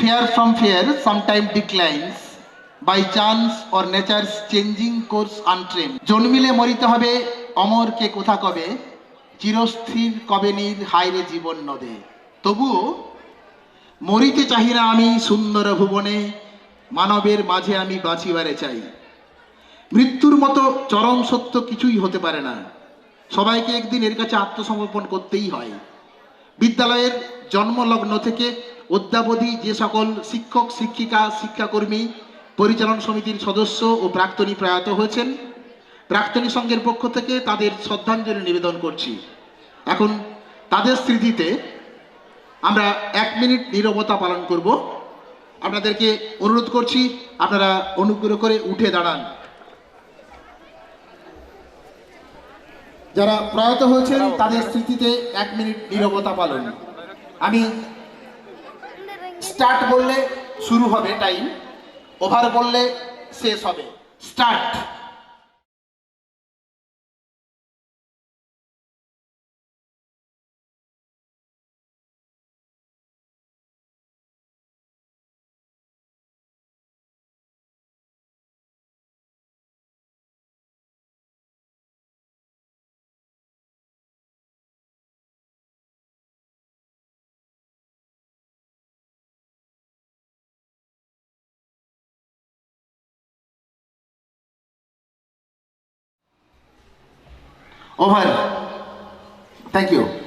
fear from fear sometimes declines by chance or nature's changing course untrimmed. জন্মিলে মরিতে হবে, অমরকে কোথা কবে? চিরস্থির কবে নীর হাইরে জীবন নদে? তবুও মরিতে চাহি না আমি সুন্দর ভুবনে, মানবের মাঝে আমি বাঁচিবারে চাই। মৃত্যুর মতো চরম সত্য কিছুই হতে পারে না। সবাইকে একদিন এর কাছে আত্মসমর্পণ করতেই হয়। বিদ্যালয়ের জন্মলগ্ন থেকে অদ্যাবধি যে সকল শিক্ষক, শিক্ষিকা, শিক্ষাকর্মী পরিচালন সমিতির সদস্য ও প্রাক্তনী প্রয়াত হয়েছেন, প্রাক্তনী সংঘের পক্ষ থেকে তাদের শ্রদ্ধাঞ্জলি নিবেদন করছি। এখন তাদের স্মৃতিতে আমরা এক মিনিট নীরবতা পালন করব। আপনাদেরকে অনুরোধ করছি, আপনারা অনুগ্রহ করে উঠে দাঁড়ান। যারা প্রয়াত হয়েছেন, তাদের স্মৃতিতে এক মিনিট নীরবতা পালন। আমি স্টার্ট বললে শুরু হবে টাইম ওভার বললে শেষ হবে। Start. Oh, Over. Thank you.